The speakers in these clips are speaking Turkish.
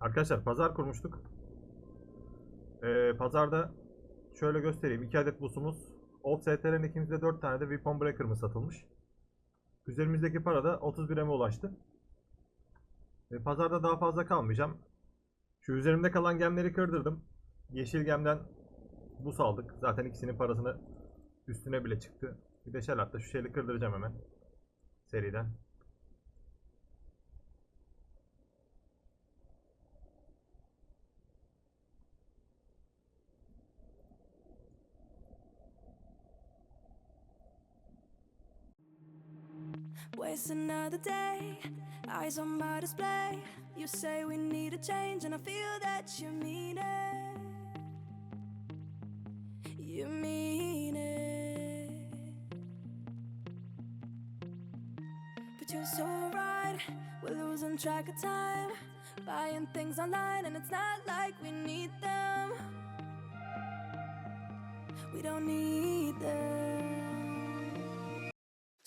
Arkadaşlar pazar kurmuştuk. Ee, pazarda şöyle göstereyim. 2 adet busumuz. Old STR'nin ikimizde 4 tane de Weapon Breaker'ımız satılmış. Üzerimizdeki para da 31 M'e ulaştı. Ee, pazarda daha fazla kalmayacağım. Şu üzerimde kalan gemleri kırdırdım. Yeşil gemden bus aldık. Zaten ikisinin parasını üstüne bile çıktı. Bir de şel hatta şu şeyi kırdıracağım hemen. Seriden. Waste another day, eyes on my display. You say we need a change, and I feel that you mean it. You mean it. But you're so right, we're losing track of time. Buying things online, and it's not like we need them. We don't need them.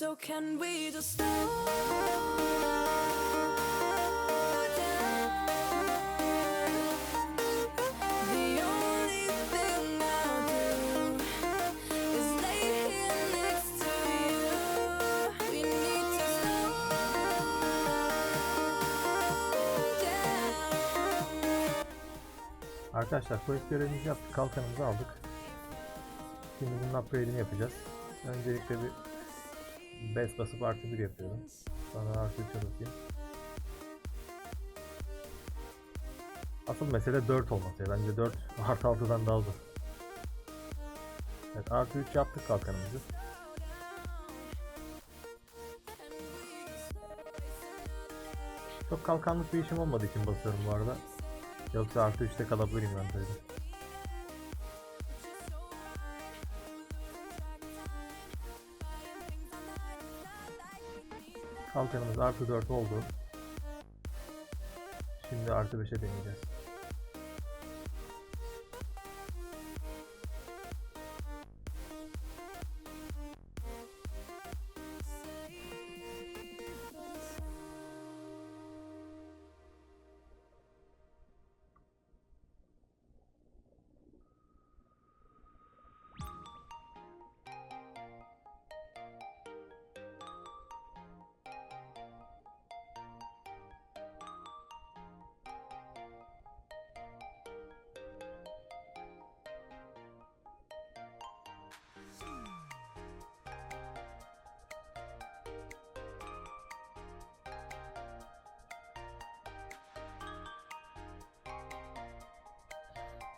We need to slow down. Arkadaşlar quest görevimizi yaptık. Kalkanımızı aldık. Şimdi bunun upgrade'ini yapacağız. Öncelikle bir base basıp artı 1 yapıyorum. Sonra artı 3 basayım. Asıl mesele 4 olması. Bence 4 artı 6'dan daha zor. Evet artı 3 yaptık kalkanımızı. Çok kalkanlık bir işim olmadığı için basıyorum bu arada. Yoksa artı 3'te kalabilirim ben böyle. Kalkanımız artı 4 oldu. Şimdi artı 5'e deneyeceğiz.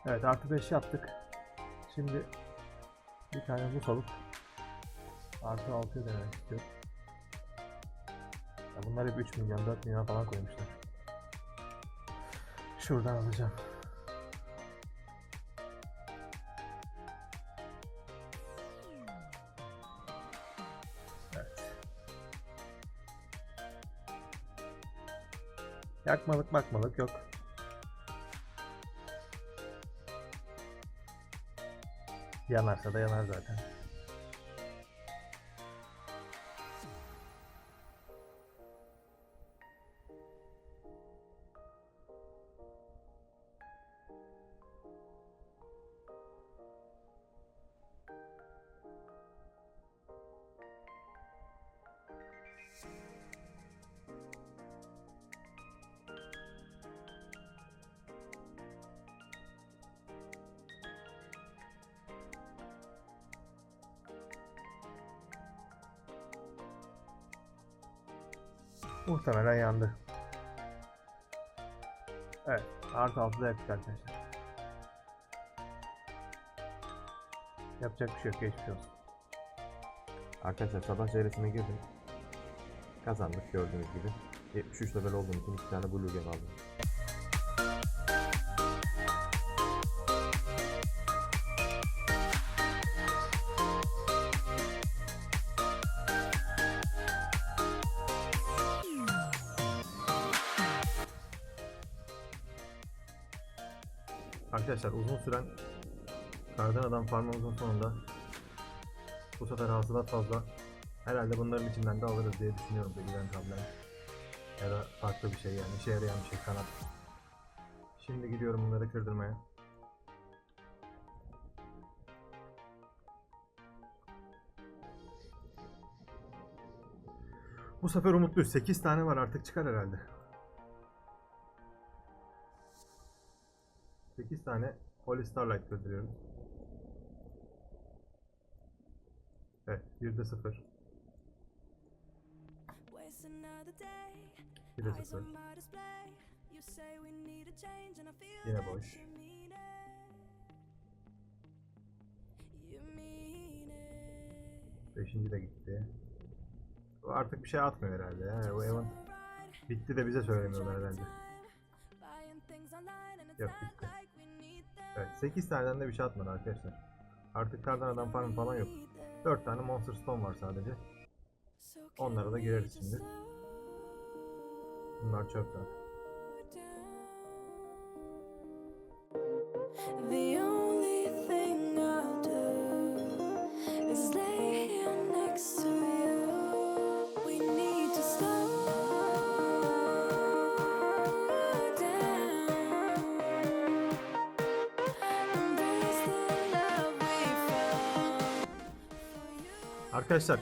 Evet artı 5 yaptık. Şimdi bir tane buz alıp artı 6'ya denemek istiyorum. Ya bunlar hep 3 milyon 4 milyon falan koymuşlar. Şuradan alacağım. Evet. Yakmalık bakmalık yok. Yanarsa da yanar zaten. Muhtemelen yandı. Evet. Artı 6'da yaktık arkadaşlar. Yapacak bir şey yok. Geçmiş olsun. Arkadaşlar sabah çeyresine girdim. Kazandık gördüğünüz gibi. 73 level olduğum için iki tane blue gem aldım. Arkadaşlar uzun süren kardan adam farmımızın sonunda bu sefer hasılat fazla. Herhalde bunların içinden de alırız diye düşünüyorum bilgilen tablen. Ya da farklı bir şey yani işe yarayan bir şey kanat. Şimdi gidiyorum bunları kırdırmaya. Bu sefer umutluyuz. 8 tane var artık çıkar herhalde. 8 tane Holy Starlight kırdırıyorum. Evet, 1'de 0. Waste another day. 1'de Eyes 0. on my display. You say we need a change and I feel Yine boş. 5. de gitti. Artık bir şey atmıyor herhalde ya. Bu Evan bitti de bize söylemiyorlar herhalde. Yok, bitti. Evet, 8 taneden de bir şey atmadı arkadaşlar. Artık kardan adam farm falan yok. 4 tane Monster Stone var sadece. Onlara da gireriz şimdi. Bunlar çöp. Arkadaşlar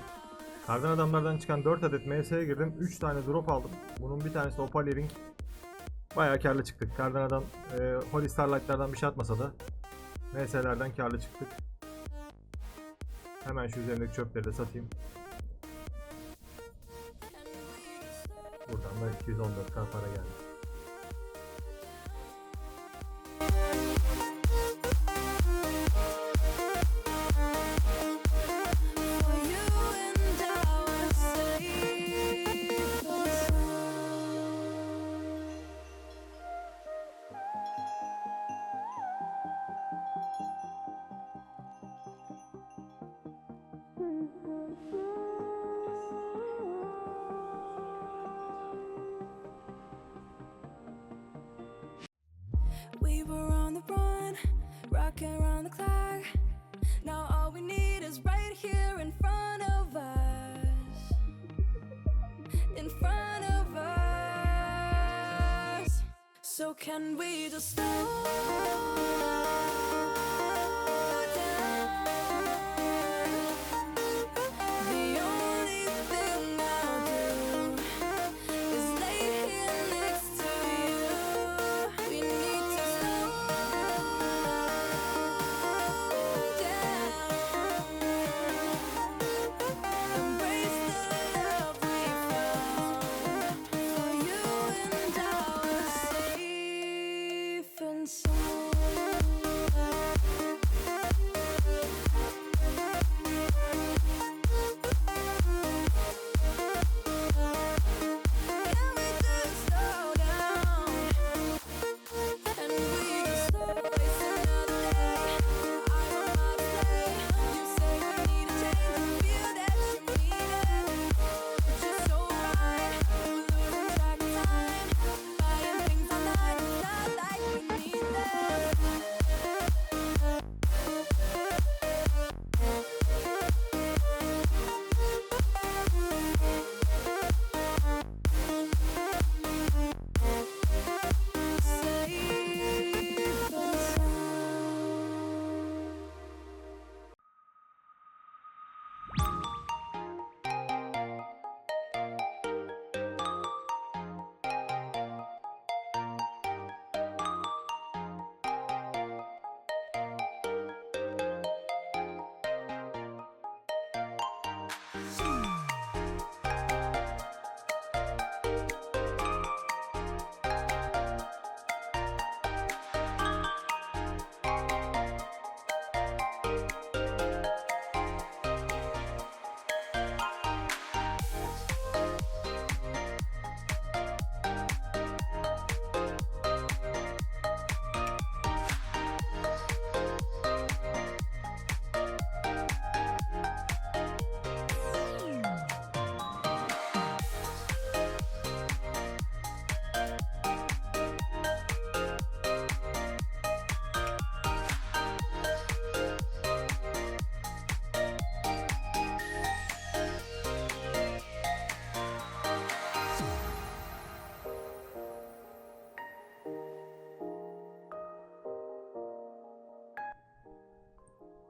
kardan adamlardan çıkan 4 adet MS'ye girdim. 3 tane drop aldım. Bunun bir tanesi Opal Ring. Bayağı karlı çıktık. Kardan adam e, Holy Starlight'lardan bir şey atmasa da MS'lerden karlı çıktık. Hemen şu üzerindeki çöpleri de satayım. Buradan da 214k para geldi. We were on the run, rocking around the clock. Now all we need is right here in front of us. In front of us. So can we just slow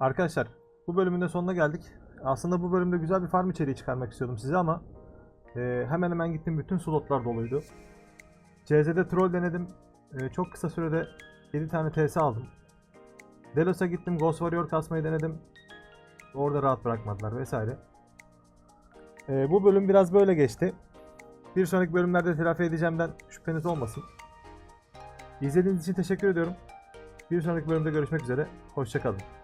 Arkadaşlar bu bölümün de sonuna geldik. Aslında bu bölümde güzel bir farm içeriği çıkarmak istiyordum size ama e, hemen hemen gittim bütün slotlar doluydu. CZ'de troll denedim. E, çok kısa sürede 7 tane TS aldım. Delos'a gittim Ghost Warrior kasmayı denedim. Orada rahat bırakmadılar vesaire. E, bu bölüm biraz böyle geçti. Bir sonraki bölümlerde telafi edeceğimden şüpheniz olmasın. İzlediğiniz için teşekkür ediyorum. Bir sonraki bölümde görüşmek üzere. Hoşçakalın.